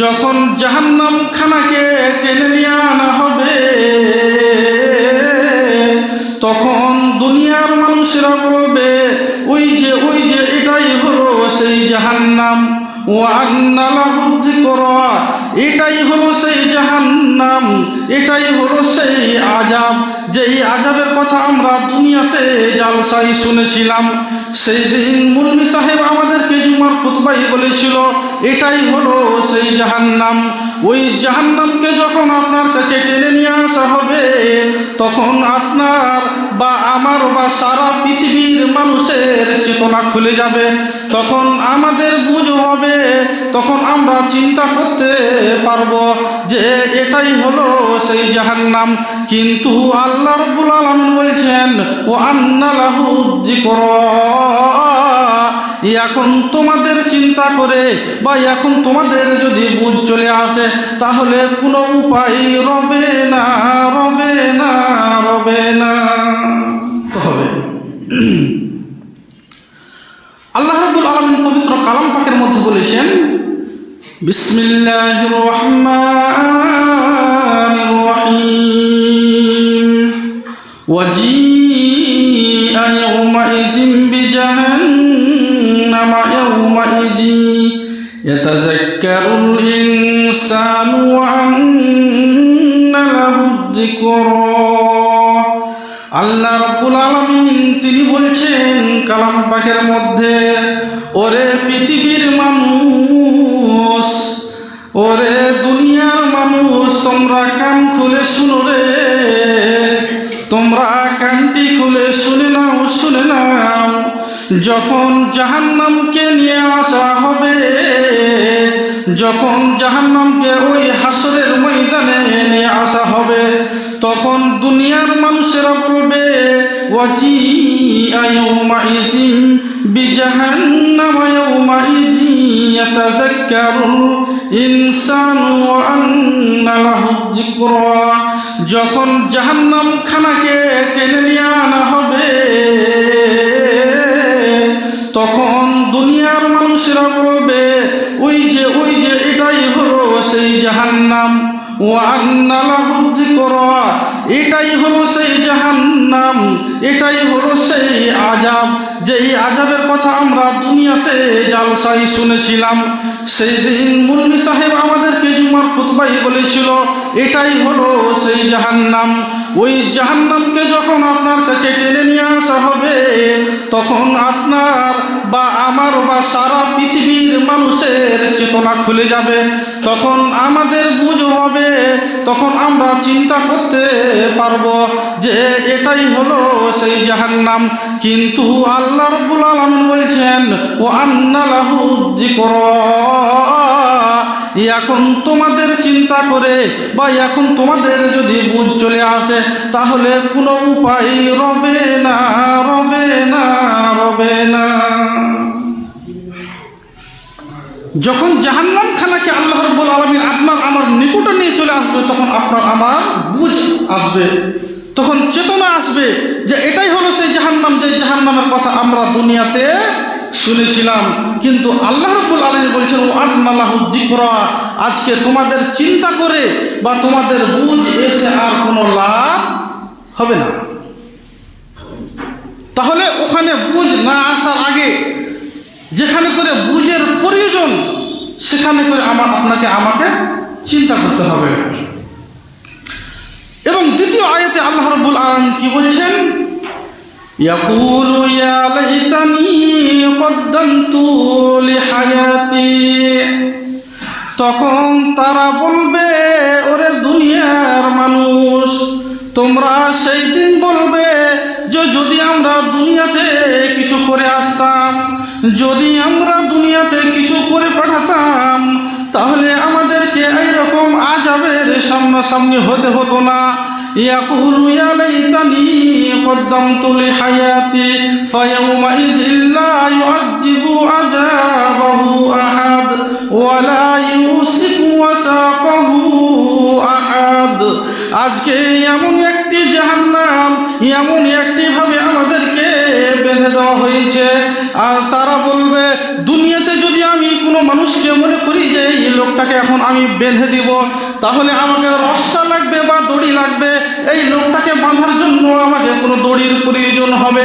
যখন জাহান্নাম খানাকে টেনে নিয়ে আনা হবে, তখন দুনিয়ার মানুষেরা বলবে, ওই যে ওই যে, এটাই হলো সেই জাহান্নাম। ও আন্নালাহুদ্দি করা এটাই হলো সেই জাহান্নাম, এটাই হলো সেই আজাব যেই আজাবের কথা আমরা দুনিয়াতে জালসাই শুনেছিলাম সেই দিন মুন্নি সাহেব আমাদেরকে জুমার খুতবাই বলেছিল, এটাই হলো সেই জাহান্নাম। ওই জাহান্নামকে যখন আপনার কাছে টেনে নিয়ে আসা হবে, তখন আপনার আমার বা সারা পৃথিবীর মানুষের চেতনা খুলে যাবে। তখন আমাদের বুঝ হবে, তখন আমরা চিন্তা করতে পারব যে এটাই হলো সেই জাহান্নাম। কিন্তু আল্লাহ রব্বুল আলমিন বলছেন ও আন্নালাহু জিকর এখন তোমাদের চিন্তা করে বা এখন তোমাদের যদি বুঝ চলে আসে, তাহলে কোনো উপায় রবে না রবে না রবে না। হবে আল্লাহ রাব্বুল আলামিন পবিত্র কালাম পাকের মধ্যে বলেছেন বিসমিল্লাহির রহমানির রহিম وجيء يومئذ بجهنم يومئذ يتذكر الإنسان وأن له الذكرى আল্লাহ রাব্বুল আলামিন তিনি বলছেন, কালাম পাকের মধ্যে, ওরে পৃথিবীর মানুষ, ওরে দুনিয়ার মানুষ, তোমরা কান খুলে শুনো রে। তোমরা কানটি খুলে শুনে নাও শুনে নাও। যখন জাহান্নামকে নিয়ে আসা হবে, যখন জাহান্নামকে ওই হাসরের ময়দানে নিয়ে আসা হবে, তখন দুনিয়ার মানুষেরা আন্না যখন জাহান্নাম খানাকে টেনে নিয়ে আনা হবে, তখন দুনিয়ার মানুষেরা বলবে, ওই যে ওই যে, এটাই হলো সেই জাহান্নাম। ও আন্নালাহুদ্দি করা এটাই হলো সেই জাহান্নাম। এটাই হলো সেই আজাব। যেই আজাবের কথা আমরা দুনিয়াতে জালসাই শুনেছিলাম, সেই দিন মুলবি সাহেব আমাদেরকে খুতবাই বলেছিল, এটাই হলো সেই জাহান্নাম। ওই জাহান্নামকে যখন আপনার কাছে টেনে নিয়ে আসা হবে, তখন আপনার বা আমার বা সারা পৃথিবীর মানুষের চেতনা খুলে যাবে। তখন আমাদের বুঝ হবে, তখন আমরা চিন্তা করতে পারব যে এটাই হলো সেই জাহান্নাম। কিন্তু আল্লাহ রব্বুল আলমিন বলছেন ও আন্না আন্নালাহু জিকর এখন তোমাদের চিন্তা করে বা এখন তোমাদের যদি বুঝ চলে আসে, তাহলে কোনো উপায় রবে না রবে না রবে না। যখন জাহান্নাম খানাকে আল্লাহ রব্বুল আলমিন আপনার আমার নিকটে নিয়ে চলে আসবে, তখন আপনার আমার বুঝ আসবে, তখন চেতনা আসবে যে এটাই হলো সেই জাহান্নাম যে জাহান্নামের কথা আমরা দুনিয়াতে শুনেছিলাম, কিন্তু আল্লাহ রসুল আলমী বলছেন, ও আল্লাহ জিকরা আজকে তোমাদের চিন্তা করে বা তোমাদের বুঝ এসে আর কোনো লাভ হবে না। তাহলে ওখানে বুঝ না আসার আগে, যেখানে করে বুঝের প্রয়োজন, সেখানে করে আমার, আপনাকে আমাকে চিন্তা করতে হবে। এবং দ্বিতীয় আয়তে আল্লাহ রবুল আলম কি বলছেন? ইয়াকুল ইয়ালাইতানি قدمت لحياتي তখন তারা বলবে ওরে দুনিয়ার মানুষ তোমরা সেই দিন বলবে যে যদি আমরা দুনিয়াতে কিছু করে আসতাম যদি আমরা দুনিয়াতে কিছু করে পাঠাতাম তাহলে আমাদেরকে এইরকম আজাবের সামনাসামনি হতে হতো না يقول يا ليتني قدمت لحياتي فيومئذ لا يعذب عذابه أحد ولا يوثق وثاقه أحد আজকে এমন একটি জাহান্নাম এমন একটি ভাবে আমাদেরকে বেঁধে দেওয়া হয়েছে আর তারা বলবে দুনিয়াতে যদি আমি কোনো মানুষকে মনে করি যে এই লোকটাকে এখন আমি বেঁধে দিব তাহলে আমাকে রস্সা লাগবে বা দড়ি লাগবে। এই লোকটাকে বাঁধার জন্য আমাকে কোনো দড়ির প্রয়োজন হবে।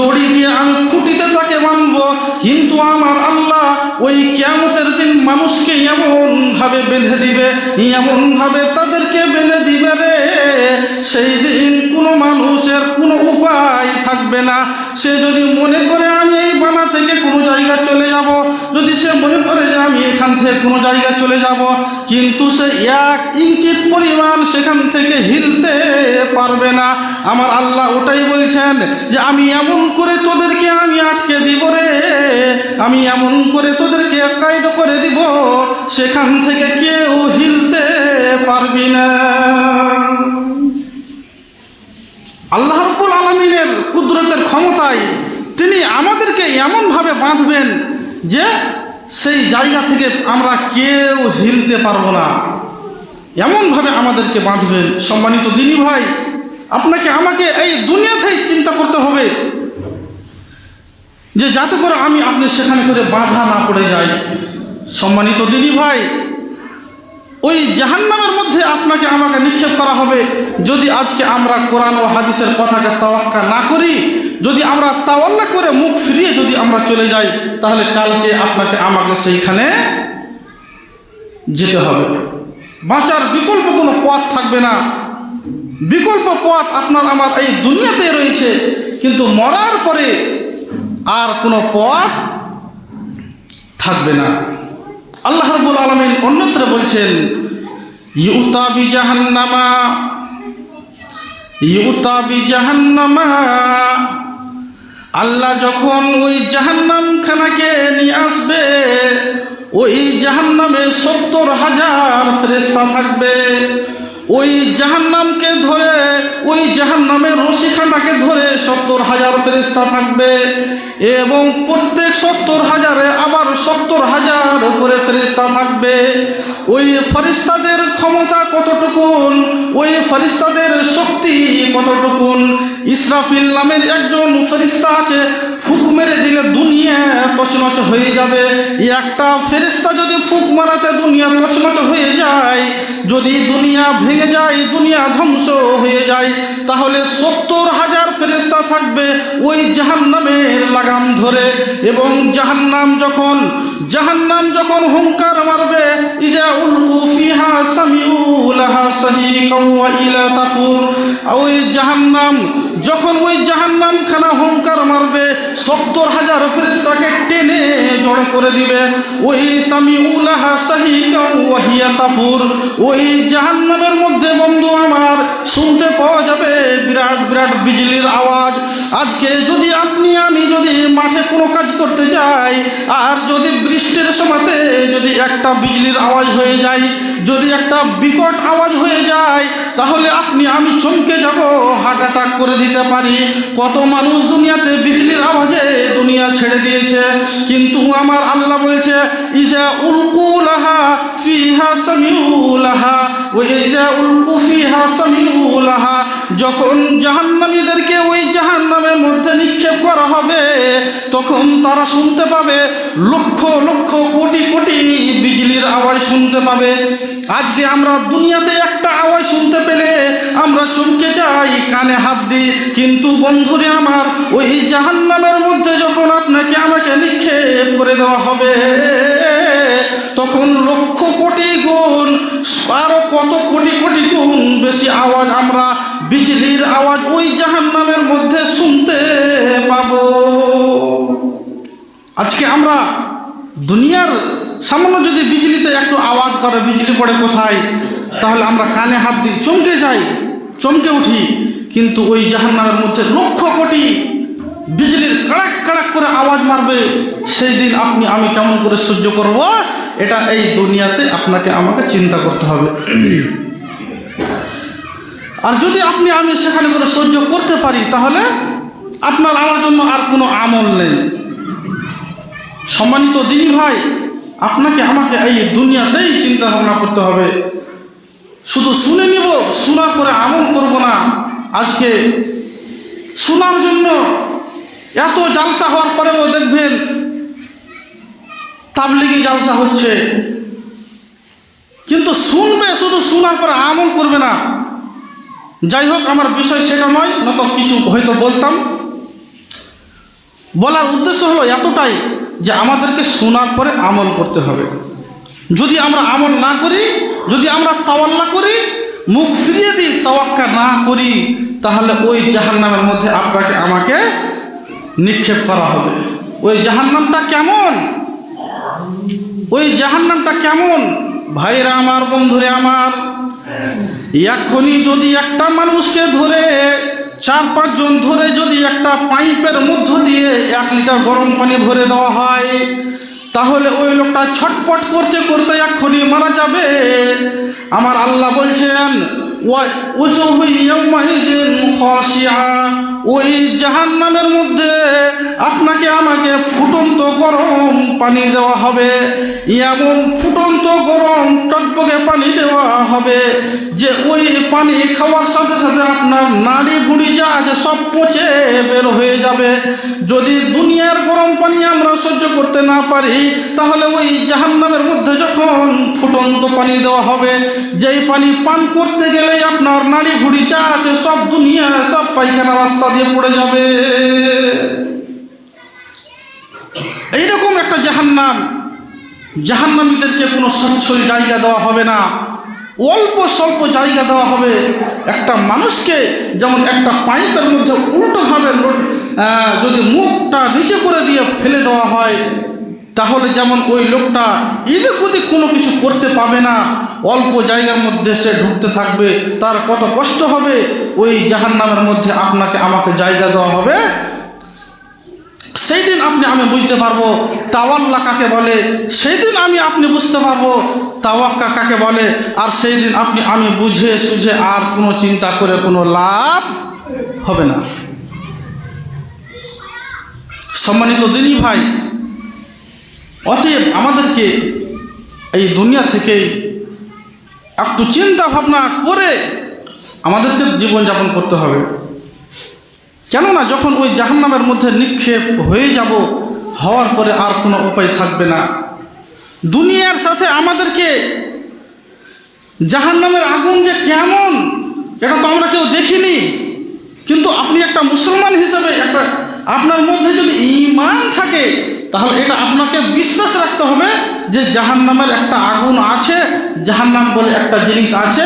দড়ি দিয়ে আমি খুঁটিতে তাকে বাঁধবো। কিন্তু আমার আল্লাহ ওই কিয়ামতের দিন মানুষকে এমনভাবে বেঁধে দিবে, এমনভাবে তাদেরকে বেঁধে দিবে রে। সেই দিন কোনো মানুষের কোনো উপায় থাকবে না। সে যদি মনে করে আমি থেকে কোনো জায়গা চলে যাব। যদি সে মনে করে যে আমি এখান থেকে কোনো জায়গা চলে যাব, কিন্তু সে এক ইঞ্চিত পরিমাণ সেখান থেকে হিলতে পারবে না। আমার আল্লাহ ওটাই বলছেন যে, আমি এমন করে তোদেরকে আমি আটকে দিব রে। আমি এমন করে তোদেরকে কায়দ করে দিব, সেখান থেকে কেউ হিলতে পারবি না। আল্লাহ রব্বুল আলমিনের কুদরতের ক্ষমতায় তিনি আমাদেরকে এমনভাবে বাঁধবেন যে সেই জায়গা থেকে আমরা কেউ হিলতে পারব না। এমনভাবে আমাদেরকে বাঁধবেন। সম্মানিত দিনী ভাই, আপনাকে আমাকে এই দুনিয়াতেই চিন্তা করতে হবে যে যাতে করে আমি আপনি সেখানে করে বাধা না পড়ে যাই। সম্মানিত দিনী ভাই ওই জাহান্নামের মধ্যে আপনাকে আমাকে নিক্ষেপ করা হবে। যদি আজকে আমরা কোরআন ও হাদিসের কথাকে তাওয়াক্কা না করি, যদি আমরা তাওয়াল্লা করে মুখ ফিরিয়ে যদি আমরা চলে যাই, তাহলে কালকে আপনাকে আমাকে সেইখানে যেতে হবে। বাঁচার বিকল্প কোনো পথ থাকবে না। বিকল্প পথ আপনার আমার এই দুনিয়াতে রয়েছে, কিন্তু মরার পরে আর কোনো পথ থাকবে না। আল্লাহ রব্বুল আলমিন অন্যত্র বলছেন ইউতাবি জাহান্নামা ইউতাবি জাহান্নামা আল্লাহ যখন ওই জাহান্নাম খানাকে নিয়ে আসবে, ওই জাহান্নামে সত্তর হাজার ফ্রেস্তা থাকবে। ওই জাহান্নামকে ধরে, ওই জাহান্নামের রশিখানাকে ধরে সত্তর হাজার ফেরিস্তা থাকবে এবং প্রত্যেক সত্তর হাজারে আবার সত্তর হাজার করে ফেরিস্তা থাকবে। ওই ফরিস্তাদের ক্ষমতা কতটুকুন? ওই ফরিস্তাদের শক্তি কতটুকুন? ইসরাফিল নামের একজন ফেরিস্তা আছে, ফুক মেরে দিলে দুনিয়া তছনছ হয়ে যাবে। একটা ফেরিস্তা যদি ফুক মারাতে দুনিয়া তছনছ হয়ে যায়, যদি দুনিয়া ভেঙে যায়, দুনিয়া ধ্বংস হয়ে যায়, তাহলে সত্তর হাজার ফেরিস্তা থাকবে ওই জাহান্নামের লাগাম ধরে। এবং জাহান্নাম যখন জাহান্নাম যখন হুঙ্কার মারবে, ইজা ফিহা সামিউলাহা সাহিকাও ওয়া ইলা তাফুর। ওই জাহান্নাম যখন ওই জাহান্নাম খানা হুঙ্কার মারবে, সত্তর হাজার ফেরেস্তাকে টেনে জড়ো করে দিবে। ওই স্বামী উলাহা ওয়াহিয়া তাফুর, ওই জাহান্নামের মধ্যে বন্ধু আমার, শুনতে পাওয়া যাবে বিরাট বিরাট বিজলির আওয়াজ। আজকে যদি আপনি, আমি যদি মাঠে কোনো কাজ করতে যাই, আর যদি বৃষ্টির সময়তে যদি একটা বিজলির আওয়াজ হয়ে যায়, যদি একটা বিকট আওয়াজ হয়ে যায়, তাহলে আপনি, আমি চমকে যাব। অ্যাটাক করে দিতে পারি। কত মানুষ দুনিয়াতে বিজলির আওয়াজে দুনিয়া ছেড়ে দিয়েছে। কিন্তু আমার আল্লাহ বলছে, ইজা উলকুলাহা ফিহা সামিউলাহা ওই ইজা উলকু ফিহা সামিউলাহা যখন জাহান্নামীদেরকে ওই জাহান্নামের মধ্যে নিক্ষেপ করা হবে, তখন তারা শুনতে পাবে, লক্ষ লক্ষ কোটি কোটি বিজলির আওয়াজ শুনতে পাবে। আজকে আমরা দুনিয়াতে একটা আওয়াজ শুনতে পেলে আমরা চমকে যাই কানে হাত দিই কিন্তু বন্ধুরে আমার, ওই জাহান্নামের মধ্যে যখন আপনাকে আমাকে নিক্ষেপ করে দেওয়া হবে বেশি আওয়াজ আমরা বিজলির আওয়াজ ওই জাহান্নামের মধ্যে শুনতে পাবো। আজকে আমরা দুনিয়ার সামান্য যদি বিজলিতে একটু আওয়াজ করে, বিজলি পড়ে কোথায়? তাহলে আমরা কানে হাত দিই, চমকে যাই, চমকে উঠি। কিন্তু ওই জাহান্নামের মধ্যে লক্ষ কোটি বিজলির কড়াক কড়াক করে আওয়াজ মারবে। সেই দিন আপনি, আমি কেমন করে সহ্য করব? এটা এই দুনিয়াতে আপনাকে আমাকে চিন্তা করতে হবে। আর যদি আপনি আমি সেখানে করে সহ্য করতে পারি, তাহলে আপনার আমার জন্য আর কোনো আমল নেই। সম্মানিত দিনী ভাই, আপনাকে আমাকে এই দুনিয়াতেই চিন্তা ভাবনা করতে হবে। শুধু শুনে নিব শোনা পরে আমল করব না। আজকে শোনার জন্য এত জালসা হওয়ার পরেও দেখবেন তাবলিগি জালসা হচ্ছে। কিন্তু শুনবে, শুধু শোনার পরে আমল করবে না। যাই হোক আমার বিষয় সেটা নয়, নত কিছু হয়তো বলতাম। বলার উদ্দেশ্য হলো এতটাই যে আমাদেরকে শোনার পরে আমল করতে হবে। যদি আমরা আমল না করি, যদি আমরা তাওয়াল্লা করি, মুখ ফিরিয়ে দিই তাওয়াক্কা না করি, তাহলে ওই জাহান্নামের মধ্যে আপনাকে আমাকে নিক্ষেপ করা হবে। ওই জাহান্নামটা কেমন? ওই জাহান্নামটা কেমন? ভাইরা আমার, বন্ধুরে আমার। এখনই যদি একটা মানুষকে ধরে, চার পাঁচজন ধরে যদি একটা পাইপের মধ্য দিয়ে এক লিটার গরম পানি ভরে দেওয়া হয় তাহলে ওই লোকটা ছটপট করতে করতে এক্ষুনি মারা যাবে। আমার আল্লাহ বলছেন। ওই জাহান্নামের মধ্যে আপনাকে আমাকে ফুটন্ত গরম পানি দেওয়া হবে। এমন ফুটন্ত গরম টকবকে পানি দেওয়া হবে যে ওই পানি খাওয়ার সাথে সাথে আপনার নাড়ি ভুড়ি যা আছে সব পচে বের হয়ে যাবে। যদি দুনিয়ার গরম পানি আমরা সহ্য করতে না পারি তাহলে ওই জাহান্নামের মধ্যে যখন ফুটন্ত পানি দেওয়া হবে, যেই পানি পান করতে গেলে আপনার নাড়ি ভুড়ি যা আছে সব দুনিয়া, সব পায়খানা রাস্তা দিয়ে পড়ে যাবে। এইরকম একটা জাহান্নাম। জাহান্নামীদেরকে কোনো সচ্ছল জায়গা দেওয়া হবে না। অল্প স্বল্প জায়গা দেওয়া হবে। একটা মানুষকে যেমন একটা পাইপের মধ্যে উল্টোভাবে যদি মুখটা নিচে করে দিয়ে ফেলে দেওয়া হয় তাহলে যেমন ওই লোকটা এদিক ওদিক কোনো কিছু করতে পাবে না, অল্প জায়গার মধ্যে সে ঢুকতে থাকবে, তার কত কষ্ট হবে, ওই জাহান্নামের মধ্যে আপনাকে আমাকে জায়গা দেওয়া হবে। সেই দিন আপনি, আমি বুঝতে পারব, তাওয়াল্লা কাকে বলে? সেই দিন আমি, আপনি বুঝতে পারব, তাওয়াক্কা কাকে বলে? আর সেই দিন আপনি, আমি বুঝে সুঝে আর কোনো চিন্তা করে কোনো লাভ হবে না। সম্মানিত দিনী ভাই অতএব আমাদেরকে এই দুনিয়া থেকেই একটু চিন্তা ভাবনা করে আমাদেরকে জীবনযাপন করতে হবে। কেননা যখন ওই জাহান্নামের মধ্যে নিক্ষেপ হয়ে যাব, হওয়ার পরে আর কোনো উপায় থাকবে না। দুনিয়ার সাথে আমাদেরকে জাহান্নামের আগুন যে কেমন, এটা তো আমরা কেউ দেখিনি। কিন্তু আপনি একটা মুসলমান হিসেবে একটা, আপনার মধ্যে যদি ইমান থাকে তাহলে এটা আপনাকে বিশ্বাস রাখতে হবে যে জাহান্নামের একটা আগুন আছে, জাহান্নাম বলে একটা জিনিস আছে,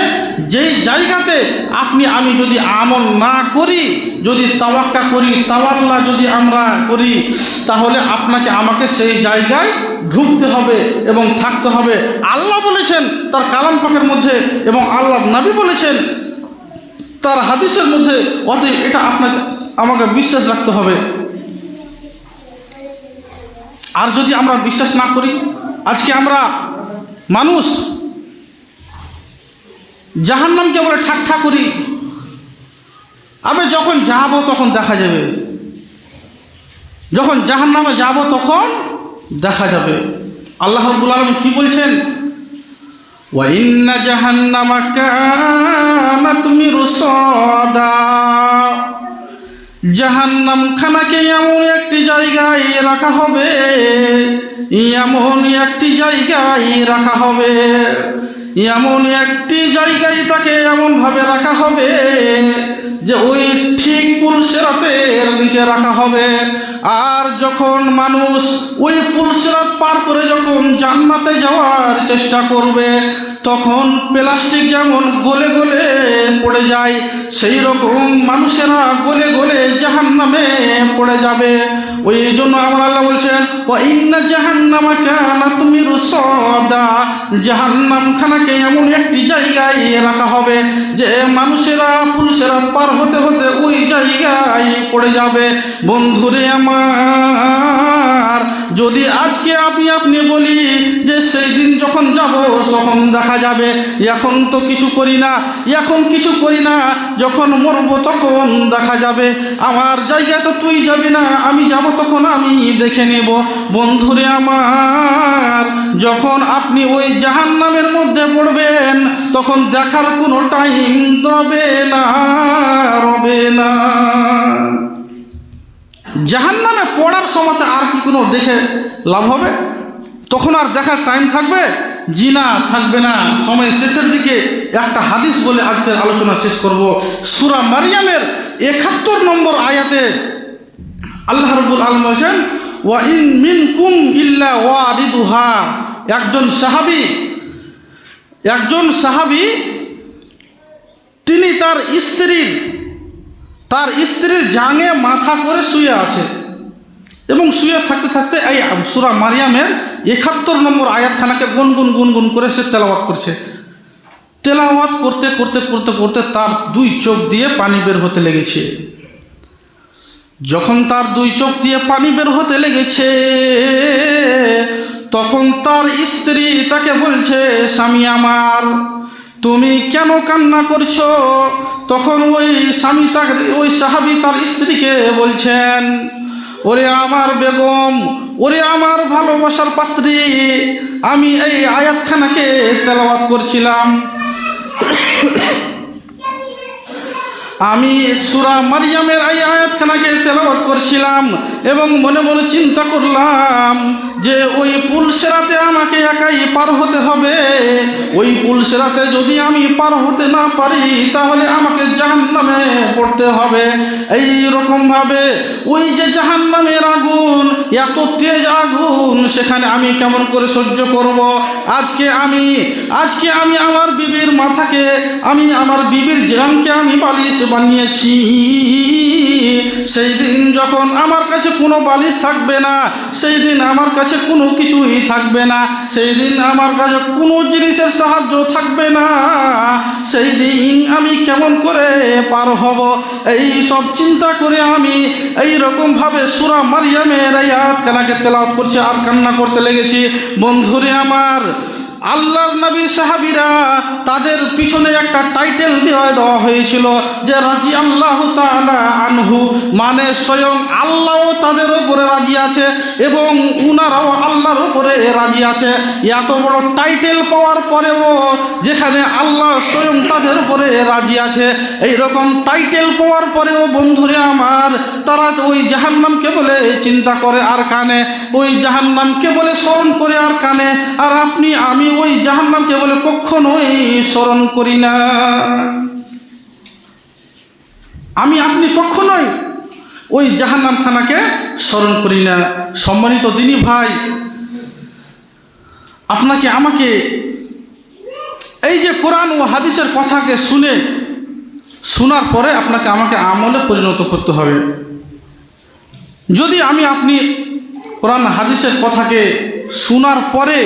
যেই জায়গাতে আপনি, আমি যদি আমল না করি, যদি তাওয়াক্কা করি, তাওয়াল্লা যদি আমরা করি, তাহলে আপনাকে, আমাকে সেই জায়গায় ঢুকতে হবে এবং থাকতে হবে। আল্লাহ বলেছেন তার কালাম পাকের মধ্যে এবং আল্লাহ নবী বলেছেন তার হাদিসের মধ্যে, অতএব এটা আপনাকে, আমাকে বিশ্বাস রাখতে হবে। আর যদি আমরা বিশ্বাস না করি, আজকে আমরা মানুষ জাহান্নামকে আমরা ঠাট্টা করি আমি যখন যাব তখন দেখা যাবে। যখন জাহান্নামে যাব তখন দেখা যাবে। আল্লাহ আব্বুল আলম কী বলছেন? ওয়াইন্না জাহান্নামা কানাত মিরসাদা। জাহান্নাম খানাকে এমন একটি জায়গায় রাখা হবে, এমন একটি জায়গায় রাখা হবে, এমন একটি জায়গায় তাকে এমনভাবে রাখা হবে যে ওই ঠিক পুলসেরাতের নিচে রাখা হবে। আর যখন মানুষ ওই পুলসেরাত পার করে যখন জান্নাতে যাওয়ার চেষ্টা করবে তখন প্লাস্টিক যেমন গলে গলে পড়ে যায় সেই রকম মানুষেরা গলে গলে জাহান নামে পড়ে যাবে। ওই জন্য আমার আল্লাহ বলছেন ও ইন্না জাহান্নামা কানা তুমি রুসদা। জাহান্নাম খানাকে এমন একটি জায়গায় রাখা হবে যে মানুষেরা, পুরুষেরা পার হতে হতে ওই জায়গায় পড়ে যাবে। বন্ধুরে আমার যদি আজকে আমি আপনি বলি যে সেই দিন যখন যাব, তখন দেখা যাবে, এখন তো কিছু করি না, এখন কিছু করি না, যখন মরবো তখন দেখা যাবে, আমার জায়গায় তো তুই যাবি না, আমি যাব তখন আমি দেখে নেব। বন্ধুরে আমার, যখন আপনি ওই জাহান্নামের মধ্যে পড়বেন, তখন দেখার কোনো টাইম তবে না, রবে না। জাহান নামে পড়ার সময়তে আর কি কোনো দেখে লাভ হবে? তখন আর দেখার টাইম থাকবে? জিনা থাকবে না। সময় শেষের দিকে একটা হাদিস বলে আজকের আলোচনা শেষ করব। সুরা মারিয়ামের একাত্তর নম্বর আয়াতে আল্লাহ রবুল আলম বলছেন, ওয়া ইন মিন কুম ইল্লা ওয়ারিদুহা। একজন সাহাবি একজন সাহাবি, তিনি তার স্ত্রীর তার স্ত্রীর জাঙে মাথা করে শুয়ে আছে। এবং শুয়ে থাকতে থাকতে এই সুরা মারিয়ামের একাত্তর নম্বর আয়াতখানাকে গুনগুন গুনগুন করে সে তেলাওয়াত করছে। তেলাওয়াত করতে করতে করতে করতে তার দুই চোখ দিয়ে পানি বের হতে লেগেছে। যখন তার দুই চোখ দিয়ে পানি বের হতে লেগেছে, তখন তার স্ত্রী তাকে বলছে, স্বামী আমার তুমি কেন কান্না করছ? তখন ওই স্বামী তার, ওই সাহাবি তার স্ত্রীকে বলছেন, ওরে আমার বেগম, ওরে আমার ভালোবাসার পাত্রী, আমি এই আয়াতখানাকে তেলাওয়াত করছিলাম। আমি সুরা মারিয়ামের এই আয়াতখানাকে তেলাওয়াত করছিলাম এবং মনে মনে চিন্তা করলাম যে ওই পুল সেরাতে আমাকে একাই পার হতে হবে। ওই পুল সেরাতে যদি আমি পার হতে না পারি, তাহলে আমাকে জাহান্নামে পড়তে হবে। এই রকমভাবে ওই যে জাহান্নামের আগুন, এত তেজ আগুন, সেখানে আমি কেমন করে সহ্য করব? আজকে আমি আজকে আমি আমার বিবির মাথাকে, আমি আমার বিবির জামকে আমি বালিশ বানিয়েছি। সেই দিন যখন আমার কাছে কোনো বালিশ থাকবে না, সেই দিন আমার কাছে কোনো কিছুই থাকবে না। সেই দিন আমার কাছে কোনো জিনিসের সাহায্য থাকবে না। সেই দিন আমি কেমন করে পার হব? এই সব চিন্তা করে আমি এই রকমভাবে সুরা মারিয়ামের এই আয়াতখানাকে তেলাওয়াত করছে আর কান্না করতে লেগেছি। বন্ধুরে আমার আল্লাহর নবী সাহাবিরা তাদের পিছনে একটা টাইটেল দেওয়া দেওয়া হয়েছিল যে রাজি আল্লাহ আনহু মানে স্বয়ং আল্লাহও তাদের ওপরে রাজি আছে এবং উনারাও আল্লাহর ওপরে রাজি আছে। এত বড় টাইটেল পাওয়ার পরেও যেখানে আল্লাহ স্বয়ং তাদের উপরে রাজি আছে এই রকম টাইটেল পাওয়ার পরেও বন্ধুরে আমার, তারা ওই জাহান্নামকে বলে চিন্তা করে আর কানে, ওই জাহান্নামকে বলে স্মরণ করে আর কানে, আর আপনি আমি ওই জাহান্নামকে বলে কখনোই স্মরণ করি না। আমি আপনি কখনোই ওই জাহান্নামখানাকে স্মরণ করি না। সম্মানিত দিনী ভাই, আপনাকে আমাকে এই যে কোরআন ও হাদিসের কথাকে শুনে, শোনার পরে আপনাকে আমাকে আমলে পরিণত করতে হবে। যদি আমি আপনি কোরআন হাদিসের কথাকে শোনার পরে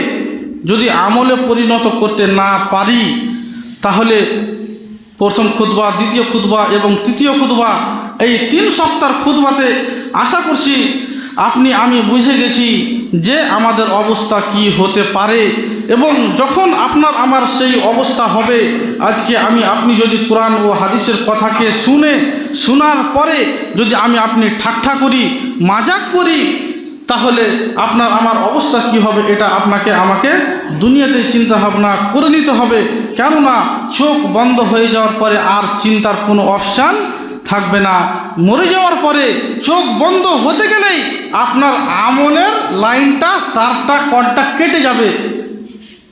যদি আমলে পরিণত করতে না পারি, তাহলে প্রথম খুতবা, দ্বিতীয় খুতবা এবং তৃতীয় খুতবা, এই তিন সপ্তাহ খুতবাতে আশা করছি আপনি, আমি বুঝে গেছি যে আমাদের অবস্থা কি হতে পারে এবং যখন আপনার আমার সেই অবস্থা হবে, আজকে আমি, আপনি যদি কোরআন ও হাদিসের কথাকে শুনে, শোনার পরে যদি আমি আপনি ঠাট্টা করি, মাজাক করি তাহলে আপনার, আমার অবস্থা কি হবে এটা আপনাকে আমাকে দুনিয়াতে চিন্তা ভাবনা করে নিতে হবে। কেননা চোখ বন্ধ হয়ে যাওয়ার পরে আর চিন্তার কোনো অপশান থাকবে না। মরে যাওয়ার পরে চোখ বন্ধ হতে গেলেই আপনার আমলের লাইনটা, তারটা কডটা কেটে যাবে।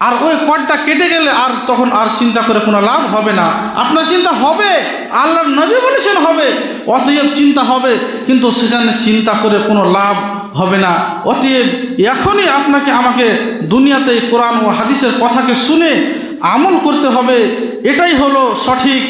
আর ওই কডটা কেটে গেলে আর তখন আর চিন্তা করে কোনো লাভ হবে না। আপনার চিন্তা হবে, আল্লাহর নবী বলেছেন হবে, অতএব চিন্তা হবে, কিন্তু সেখানে চিন্তা করে কোনো লাভ হবে না। অতএব এখনই আপনাকে আমাকে দুনিয়াতে কোরআন ও হাদিসের কথাকে শুনে আমল করতে হবে। এটাই হলো সঠিক